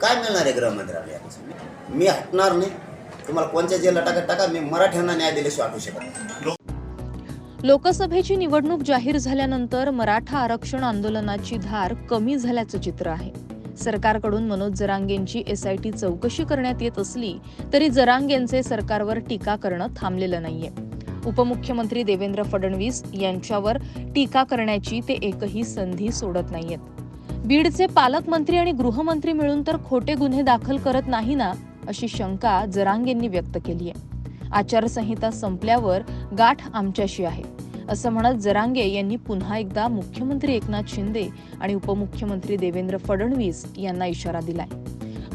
काय मिळणार आहे गृहमंत्र्याला यापासून मी हटणार नाही. तुम्हाला कोणत्या जेलला टाका टाका. मी मराठ्यांना न्याय दिल्याशिवाय हटू शकत नाही. लोकसभेची निवडणूक जाहीर झाल्यानंतर मराठा आरक्षण आंदोलनाची धार कमी झाल्याचं चित्र आहे. सरकारकडून मनोज जरांगेंची एसआयटी चौकशी करण्यात येत असली तरी जरांगेंचे सरकारवर टीका करणं थांबलेलं नाहीये. उपमुख्यमंत्री देवेंद्र फडणवीस यांच्यावर टीका करण्याची ते एकही संधी सोडत नाहीयेत. बीडचे पालकमंत्री आणि गृहमंत्री मिळून तर खोटे गुन्हे दाखल करत नाही ना अशी शंका जरांगेंनी व्यक्त केली आहे. आचारसंहिता संपल्यावर गाठ आमच्याशी आहे असं म्हणत जरांगे यांनी पुन्हा एकदा मुख्यमंत्री एकनाथ शिंदे आणि उपमुख्यमंत्री देवेंद्र फडणवीस यांना इशारा दिलाय.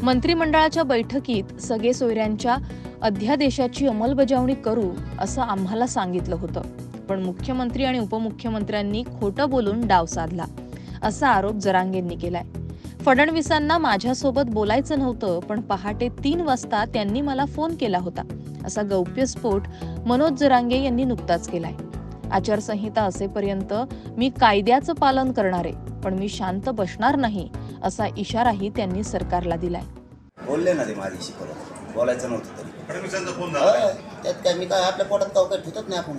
मंत्रिमंडळाच्या बैठकीत सगळे सोयऱ्यांच्या अध्यादेशाची अंमलबजावणी करू असं आम्हाला सांगितलं होतं. पण मुख्यमंत्री आणि उपमुख्यमंत्र्यांनी खोटं बोलून डाव साधला. असा आरोप जरांगेंनी केलाय. फडणवीसांना माझ्यासोबत बोलायचं नव्हतं पण पहाटे तीन वाजता त्यांनी मला फोन केला होता. असा गौप्यस्फोट मनोज जरांगे यांनी नुकताच केलाय. आचारसंहिता असेपर्यंत मी कायद्याचं पालन करणार आहे पण मी शांत बसणार नाही असा इशाराही त्यांनी सरकारला दिलाय. बोलले ना ते माझ्याशी परत. बोलायचं नव्हतं तरी. त्यात काय मी काय आपल्या पोटात काय ठेवत नाही आपण.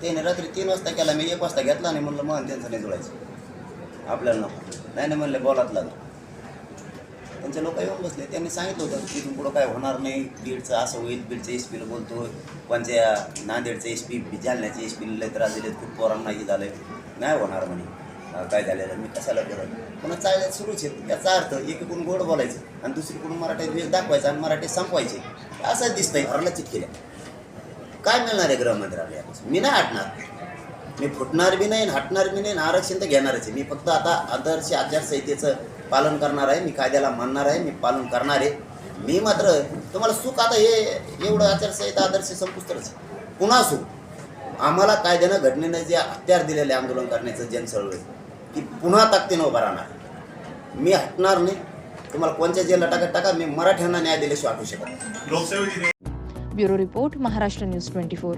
त्याने रात्री तीन वाजता केला मी एक वाजता घेतला नाही म्हणलं मग त्यांचं नाही जुळायचं. आपल्याला नको. नाही नाही म्हणले बोलात लागलं. त्यांचे लोक येऊन बसले. त्यांनी सांगितलं होतं की पुढं काय होणार नाही. बीडचं असं होईल. बीडचं एस पीला बोलतो कोणत्या नांदेडचं एस पी जालन्याचे एस पीला लय त्रास दिले खूप पोरांना हे झालं नाही होणार म्हणे. काय झालेलं मी कशाला करत पुन्हा चालण्यात सुरूच आहे याचा अर्थ एकीकडून गोड बोलायचं आणि दुसरीकडून मराठीत वेळ दाखवायचा आणि मराठी संपवायचे. असंच दिसतंय. हरला चिटकेल्या काय मिळणार आहे गृहमंत्र्याला मी नाही हटणार. मी फुटणार बी नाही हटणार बी नाही आणि आरक्षण तर घेणारच आहे. मी फक्त आता आदर्श आचारसंहितेचं पालन करणार आहे मी कायद्याला मानणार आहे मी पालन करणार आहे. मी मात्र तुम्हाला सुख आता हे एवढं आचारसंहिता आदर्श संपुष्टच पुन्हा सुख. आम्हाला कायद्यानं घटनेनं जे हत्यार दिलेले आंदोलन करण्याचं जनचळवळ की पुन्हा ताकदीनं उभा राहणार. मी हटणार नाही. तुम्हाला कोणत्या जेलला टाकत टाका. मी मराठ्यांना न्याय दिल्याशिवाय आठवू शकत bureau report Maharashtra news twenty four.